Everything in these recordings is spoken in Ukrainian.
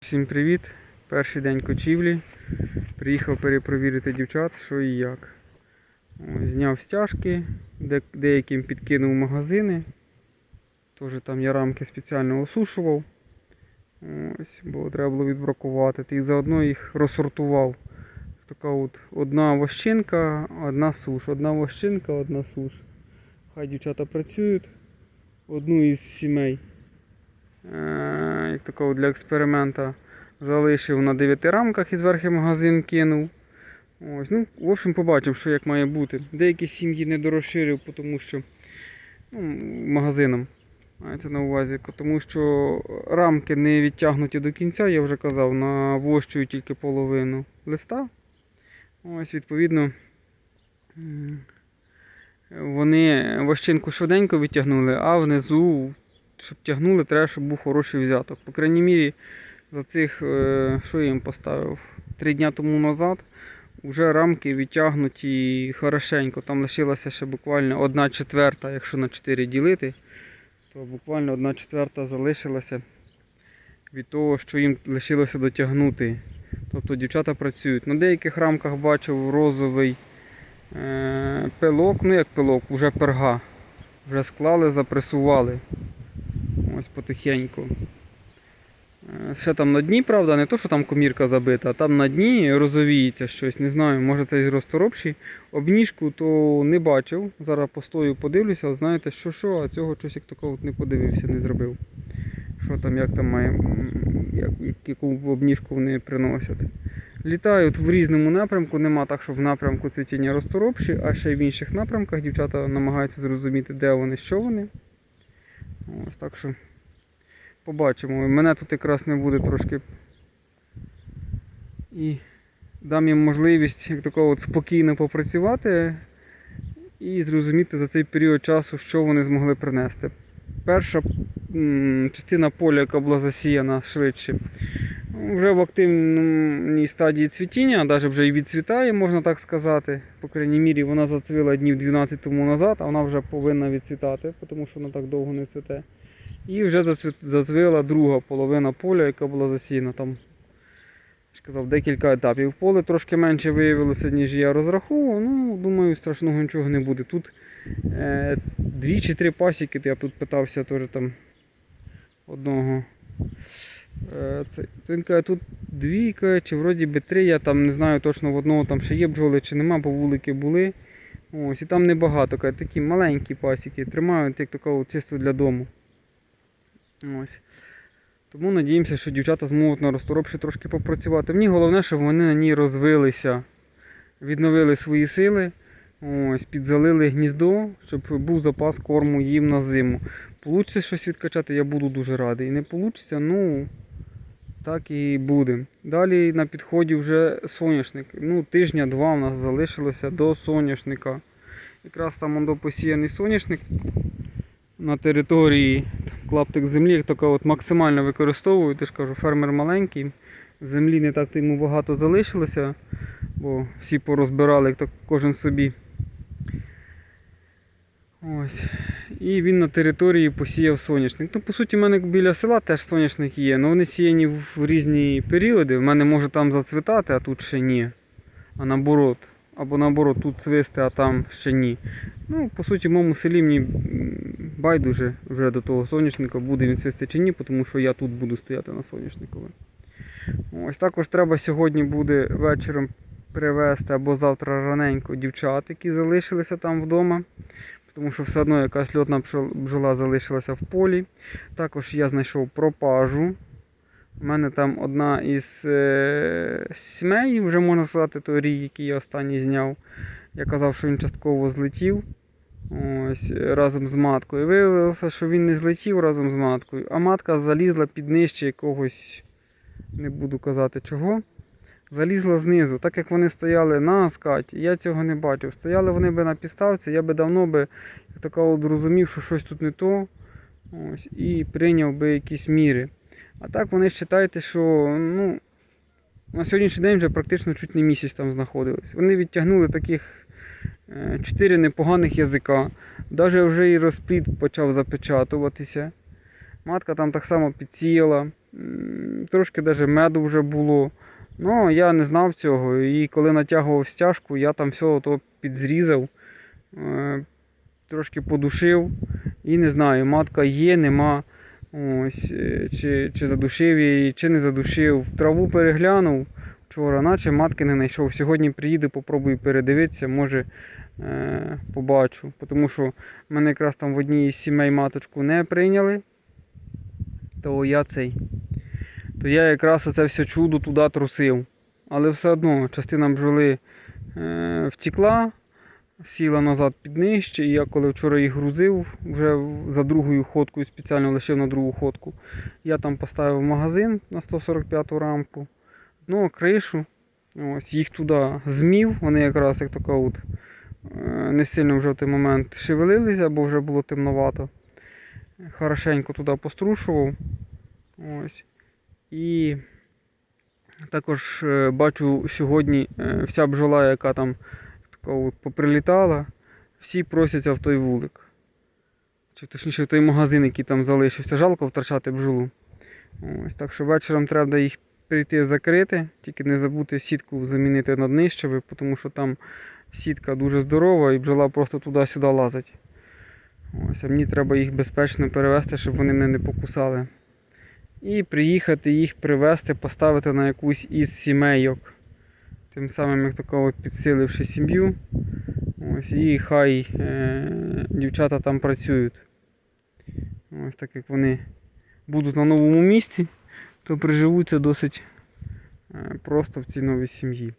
Всім привіт! Перший день кочівлі. Приїхав перепровірити дівчат, що і як. Зняв стяжки, деяким підкинув магазини. Теж там я рамки спеціально осушував. Ось, бо треба було відбракувати. І заодно їх розсортував. Така от одна вощинка, одна суш. Одна вощинка, одна суш. Хай дівчата працюють. Одну із сімей. Е, як такого для експеримента залишив на 9 рамках і зверху магазин кинув. Ось, ну, в общем, побачимо, що як має бути. Деякі сім'ї не дорозширив, тому що ну, магазином. Мається на увазі, тому що рамки не відтягнуті до кінця, я вже казав, навощую тільки половину листа. Ось, відповідно, вони вощинку швиденько відтягнули, а внизу щоб тягнули, треба, щоб був хороший взяток. По крайній мірі, за цих, е, що я їм поставив, три дня тому назад вже рамки відтягнуті хорошенько. Там лишилася ще буквально одна четверта, якщо на 4 ділити, то буквально одна четверта залишилася від того, що їм лишилося дотягнути. Тобто дівчата працюють. На деяких рамках бачив розовий е, пилок, ну як пилок, вже перга. Вже склали, запресували. Ось потихеньку. Е, Ще там на дні, правда, не то, що там комірка забита, а там на дні розовіється щось. Не знаю, може це із розторопші. Обніжку то не бачив. Зараз постою подивлюся, от знаєте, що що, а цього щось як такого не подивився, не зробив. Що там, як там має, як, яку обніжку вони приносять. Літають в різному напрямку, нема так, що в напрямку цвітіння розторопші, а ще й в інших напрямках дівчата намагаються зрозуміти, де вони, що вони. Ось так що побачимо. Мене тут якраз не буде трошки. І дам їм можливість як такого от спокійно попрацювати і зрозуміти за цей період часу, що вони змогли принести. Перша частина поля, яка була засіяна швидше, вже в активній стадії цвітіння, навіть вже і відцвітає, можна так сказати. По крайній мірі, вона зацвіла днів 12 тому назад, а вона вже повинна відцвітати, тому що вона так довго не цвіте. І вже зацвіла друга половина поля, яка була засіяна там. я Казав, декілька етапів. Поле трошки менше виявилося, ніж я розраховував. Ну, думаю, страшного нічого не буде. Тут е, дві чи три пасіки, я тут питався теж там одного. Е, це, він каже, тут дві, каже, чи вроді би три, я там не знаю точно в одного там ще є бджоли чи нема, бо вулики були. Ось, і там небагато, каже, такі маленькі пасіки, тримають як такого чисто для дому. Ось. Тому надіємося, що дівчата зможуть на розторопші трошки попрацювати. Мені головне, щоб вони на ній розвилися, відновили свої сили, ось, підзалили гніздо, щоб був запас корму їм на зиму. Получиться щось відкачати, я буду дуже радий. Не получиться, ну так і буде. Далі на підході вже соняшник. Ну, тижня-два у нас залишилося до соняшника. Якраз там посіяний соняшник на території клаптик землі, така от максимально використовую. Ти ж кажу, фермер маленький. Землі не так йому багато залишилося, бо всі порозбирали, як кожен собі. Ось. І він на території посіяв соняшник. Ну, по суті, в мене біля села теж соняшник є, але вони сіяні в різні періоди. В мене може там зацвітати, а тут ще ні. А наоборот. Або наоборот, тут цвисти, а там ще ні. Ну, по суті, в моєму селі мені байдуже вже до того соняшника, буде він цвісти чи ні, тому що я тут буду стояти на соняшникові. Ось також треба сьогодні буде вечором привезти або завтра раненько дівчат, які залишилися там вдома тому що все одно якась льотна бджола залишилася в полі. Також я знайшов пропажу. У мене там одна із е, сімей, вже можна сказати, той рій, який я останній зняв. Я казав, що він частково злетів ось, разом з маткою. Виявилося, що він не злетів разом з маткою, а матка залізла під нижче якогось, не буду казати чого. Залізла знизу, так як вони стояли на скаті, я цього не бачив. Стояли вони би на підставці, я би давно би як така от зрозумів, що щось тут не то. Ось, і прийняв би якісь міри. А так вони вважайте, що ну, на сьогоднішній день вже практично чуть не місяць там знаходились. Вони відтягнули таких е, чотири непоганих язика. Навіть вже і розплід почав запечатуватися. Матка там так само підсіяла. Трошки навіть меду вже було. Ну, я не знав цього. І коли натягував стяжку, я там все то підзрізав, е, трошки подушив. І не знаю, матка є, нема. Ось, е, чи, чи задушив її, чи не задушив. Траву переглянув вчора, наче матки не знайшов. Сьогодні приїду, попробую передивитися, може е, побачу. Тому що мене якраз там в одній із сімей маточку не прийняли. То я цей. То я якраз оце все чудо туди трусив. Але все одно частина бджоли е, втекла, сіла назад під нижче, і я коли вчора їх грузив, вже за другою ходкою спеціально лишив на другу ходку. Я там поставив магазин на 145 рамку, ну, кришу. Ось, їх туди змів, вони якраз як така от е, не сильно вже в той момент шевелилися, бо вже було темновато. Хорошенько туди пострушував. Ось. І також е, бачу сьогодні е, вся бджола, яка там така поприлітала, всі просяться в той вулик. Чи точніше в той магазин, який там залишився. Жалко втрачати бджолу. Ось, так що вечором треба їх прийти закрити, тільки не забути сітку замінити на днищеве, тому що там сітка дуже здорова і бджола просто туди-сюди лазить. Ось, а мені треба їх безпечно перевезти, щоб вони мене не покусали. І приїхати їх привезти, поставити на якусь із сімейок. Тим самим, як такого підсиливши сім'ю. Ось, і хай е, дівчата там працюють. Ось так як вони будуть на новому місці, то приживуться досить е, просто в цій новій сім'ї.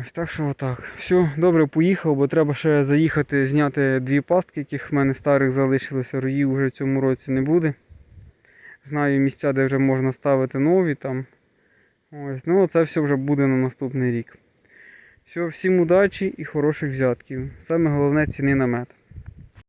Ось так що отак. Все, добре, поїхав, бо треба ще заїхати, зняти дві пастки, яких в мене старих залишилося, роїв вже в цьому році не буде. Знаю місця, де вже можна ставити нові там. Ось, ну це все вже буде на наступний рік. Все, всім удачі і хороших взятків. Саме головне ціни на мед.